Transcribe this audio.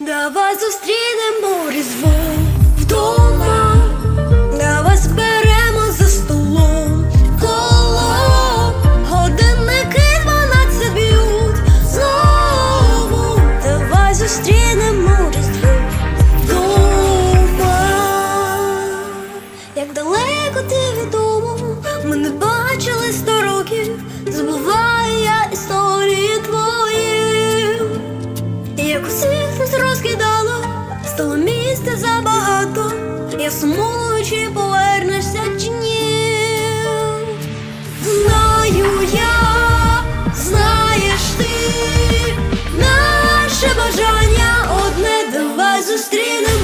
Давай зустрінемо різдво вдома, давай зберемо за столом коло годинники дванадцять б'ють знову. Давай зустрінемо різдво. Як далеко ти від ми не бачили сто років, забуваю я історії твої. Як усіх нас розкидало, стало місця забагато, я сумую, чи повернешся чи ні. Знаю я, знаєш ти, наше бажання одне, давай зустрінемо